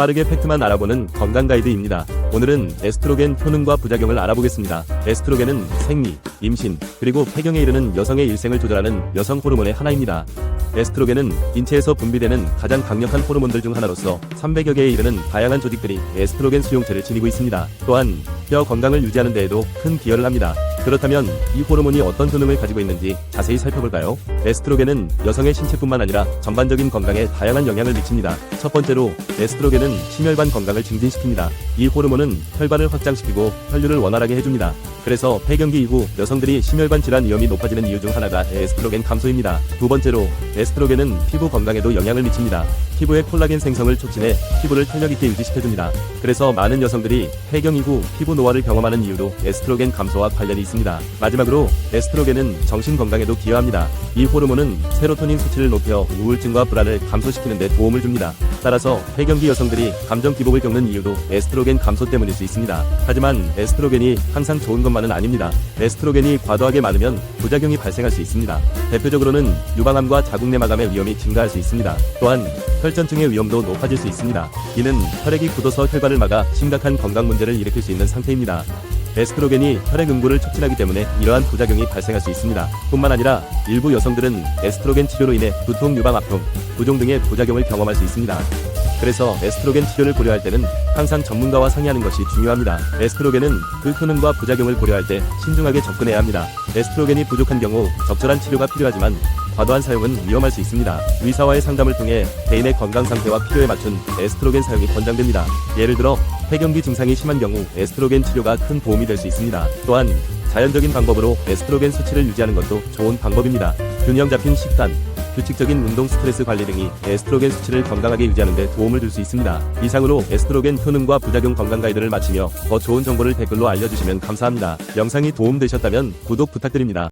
빠르게 팩트만 알아보는 건강 가이드입니다. 오늘은 에스트로겐 효능과 부작용을 알아보겠습니다. 에스트로겐은 생리, 임신, 그리고 폐경에 이르는 여성의 일생을 조절하는 여성 호르몬의 하나입니다. 에스트로겐은 인체에서 분비되는 가장 강력한 호르몬들 중 하나로서 300여 개에 이르는 다양한 조직들이 에스트로겐 수용체를 지니고 있습니다. 또한 뼈 건강을 유지하는 데에도 큰 기여를 합니다. 그렇다면 이 호르몬이 어떤 효능을 가지고 있는지 자세히 살펴볼까요? 에스트로겐은 여성의 신체뿐만 아니라 전반적인 건강에 다양한 영향을 미칩니다. 첫 번째로 에스트로겐은 심혈관 건강을 증진시킵니다. 이 호르몬은 혈관을 확장시키고 혈류를 원활하게 해줍니다. 그래서 폐경기 이후 여성들이 심혈관 질환 위험이 높아지는 이유 중 하나가 에스트로겐 감소입니다. 두 번째로 에스트로겐은 피부 건강에도 영향을 미칩니다. 피부의 콜라겐 생성을 촉진해 피부를 탄력 있게 유지시켜줍니다. 그래서 많은 여성들이 폐경 이후 피부 노화를 경험하는 이유도 에스트로겐 감소와 관련이 있습니다. 마지막으로 에스트로겐은 정신 건강에도 기여합니다. 이 호르몬은 세로토닌 수치를 높여 우울증과 불안을 감소시키는 데 도움을 줍니다. 따라서 폐경기 여성들이 감정 기복을 겪는 이유도 에스트로겐 감소 때문일 수 있습니다. 하지만 에스트로겐이 항상 좋은 것만은 아닙니다. 에스트로겐이 과도하게 많으면 부작용이 발생할 수 있습니다. 대표적으로는 유방암과 자궁내마감의 위험이 증가할 수 있습니다. 또한 혈전증의 위험도 높아질 수 있습니다. 이는 혈액이 굳어서 혈관을 막아 심각한 건강 문제를 일으킬 수 있는 상태입니다. 에스트로겐이 혈액 응고를 촉진하기 때문에 이러한 부작용이 발생할 수 있습니다. 뿐만 아니라 일부 여성들은 에스트로겐 치료로 인해 두통, 유방 아픔, 부종 등의 부작용을 경험할 수 있습니다. 그래서 에스트로겐 치료를 고려할 때는 항상 전문가와 상의하는 것이 중요합니다. 에스트로겐은 그 효능과 부작용을 고려할 때 신중하게 접근해야 합니다. 에스트로겐이 부족한 경우 적절한 치료가 필요하지만 과도한 사용은 위험할 수 있습니다. 의사와의 상담을 통해 개인의 건강 상태와 필요에 맞춘 에스트로겐 사용이 권장됩니다. 예를 들어 폐경기 증상이 심한 경우 에스트로겐 치료가 큰 도움이 될 수 있습니다. 또한 자연적인 방법으로 에스트로겐 수치를 유지하는 것도 좋은 방법입니다. 균형 잡힌 식단, 규칙적인 운동 스트레스 관리 등이 에스트로겐 수치를 건강하게 유지하는 데 도움을 줄 수 있습니다. 이상으로 에스트로겐 효능과 부작용 건강 가이드를 마치며 더 좋은 정보를 댓글로 알려주시면 감사합니다. 영상이 도움되셨다면 구독 부탁드립니다.